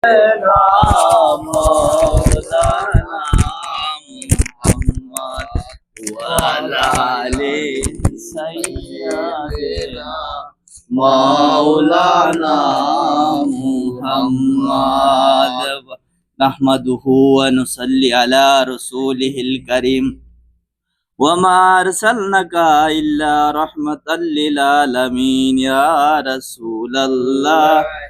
مولانا محمد مولانا محمد نحمده ونصلي على رسوله الكريم. وما أرسلناك إلا رحمة للعالمين يا رسول الله.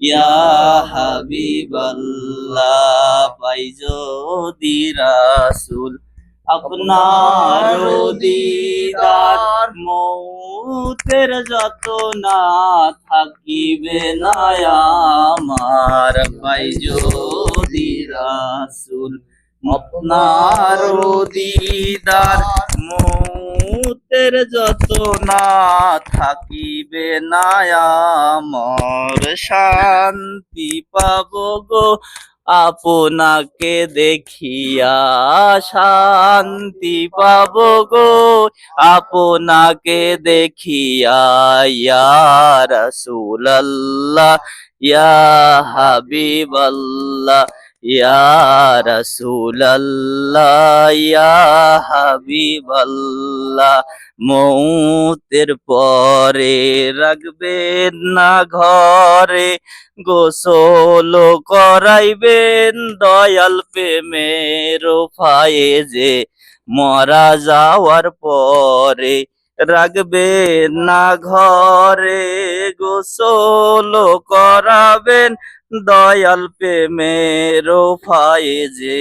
ইয়া হাবিবাল্লাহ পাই যদি রাসূল আপনার দিদার মৌতের যত না থাকিবে না আমার পাই যদি রাসূল আপনার দিদার মৌতের যত না থাকিবে না আমার শান্তি পাব গো। আপনাকে দেখিয়া শান্তি পাব গো। আপনাকে দেখিয়া ইয়া রাসূলুল্লাহ, ইয়া হাবিবাল্লাহ। ইয়া রাসূলুল্লাহ মৌতের পরে রাখবেন না ঘরে, গোসল করাইবেন দয়াল প্রেমের ফায়ে যে মরা যাওয়ার পরে রাখবেন না ঘরে, গোসল করাবেন দয়াল প্রেমের ফায়ে যে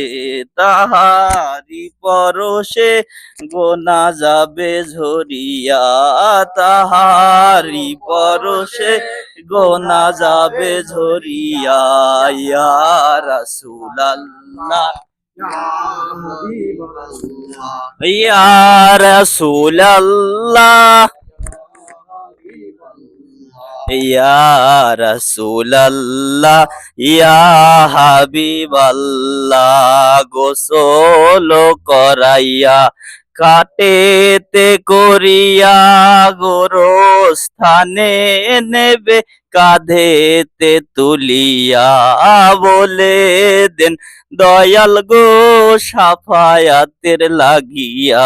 তাহারি পরশে গোনা যাবে ঝরিয়া, তাহারি পরশে গোনা যাবে ঝরিয়া, ইয়া রাসূলুল্লাহ। ইয়া ইয়া রাসূলুল্লাহ, ইয়া হাবিবাল্লাহ, গোসল করাইয়া, কাটেতে করিয়া গোরস্থানে নেবে, কাঁধেতে তুলিয়া বলে দেন, দয়াল গো সাফায়াতের লাগিয়া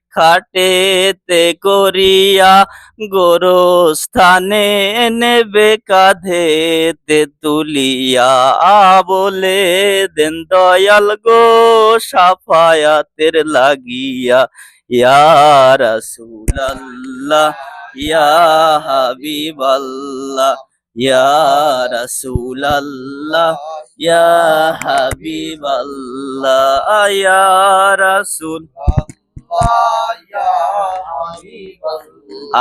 খাটেতে করিয়া গোরস্থানে নেবে, কাঁধেতে তুলিয়া বলে দেন, দয়াল গো, সাফায়াতের লাগিয়া, ইয়া ইয়া হাবিবাল্লাহ, ইয়া রাসূলুল্লাহ, ইয়া হাবিবাল্লাহ, ইয়া রাসূল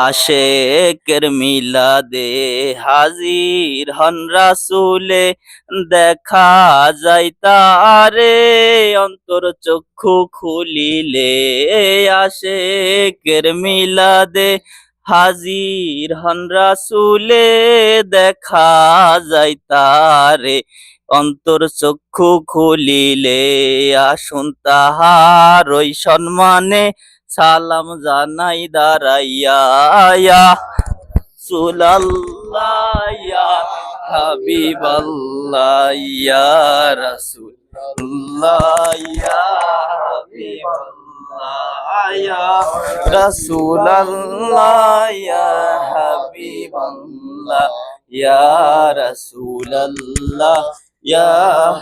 আশেকের মিলাদে হাজির হন রাসুলে দেখা যাই তারে অন্তর চক্ষু খুলিলে। আশেকের মিলাদে হাজির হন রাসুলে, দেখা যায় তারে অন্তর চক্ষু খুলিলে আসুন তাহার ওই সম্মানে। সালাম জানাই দাঁড়াইয়া ইয়া রাসূলুল্লাহ, ইয়া হাবিবাল্লাহ।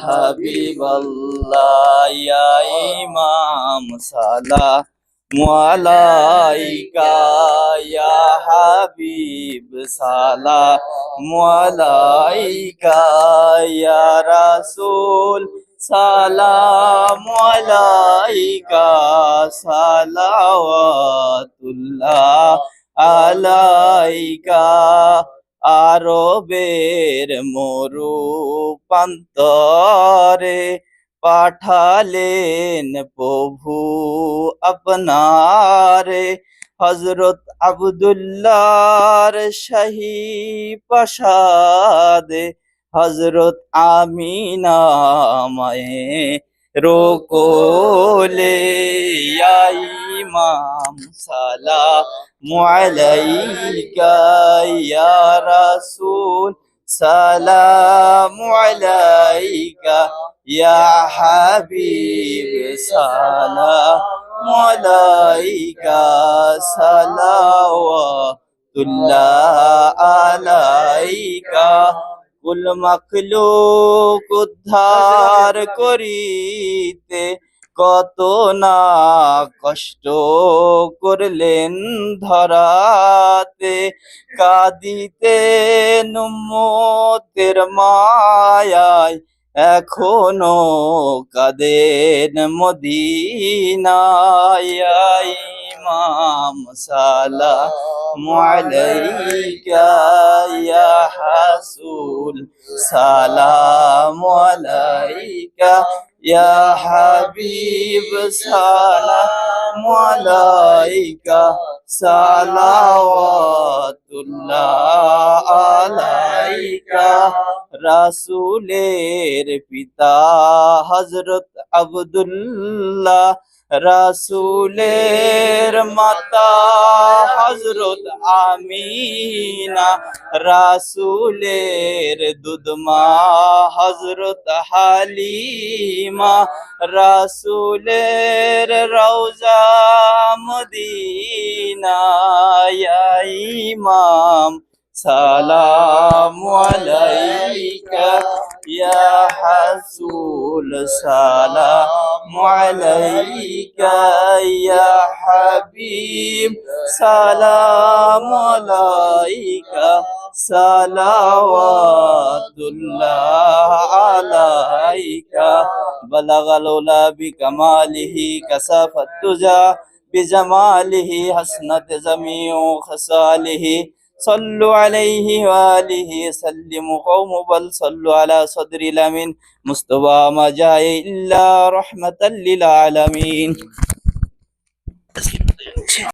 হাবিবাল্লাহ ইয়া ইমাম সালাহ মালাইকা হাবিব সালাম আলাইকা ইয়া রাসূল সালাম আলাইকা সালাওয়াতুল্লাহ আলাইকা আরবের মরু প্রান্তরে পাঠালেন প্রভু আপনারে। হজরত আবদুল্লাহর শাহী প্রসাদে হজরত আমিনা মায়ে রোকোলে ইয়া ইমাম, সালাম আলাইকা, ইয়া রাসূল, সালাম আলাইকা, ইয়া হাবিব, সালাম আলাইকা, সালাওয়াতুল্লাহ আলাইকা। কুল মখলুক উদ্ধার করিতে কত না কষ্ট করলেন ধরাতে। কাঁদিতে নুমতের মায়ায় এখনও কাদের মদিনায়। ইমাম সালাম আলাইকা ইয়া হাসুল সালাম আলাইকা ইয়া হাবিব সালাম আলাইকা সালাওয়াতুল্লাহ আলাইকা রাসূলের পিতা হযরত আব্দুল্লাহ, রাসূলের মাতা হযরত আমিনা, রাসূলের দুধমা হযরত হালিমা, রাসূলের রওজা মদিনা ইমাম। সালাম আলাইকা ইয়া হাসুল সালাম। عليك يا حبيب. سلام عليك. صلوات الله عليك. بلغ الأولى بكماله كسافة تجاه. بجماله حسنة جميع خصاله. صلوا عليه وآله سلموا قوم بل صلوا على صدر الأمين. مصطفى ما جاء إلا رحمة للعالمين.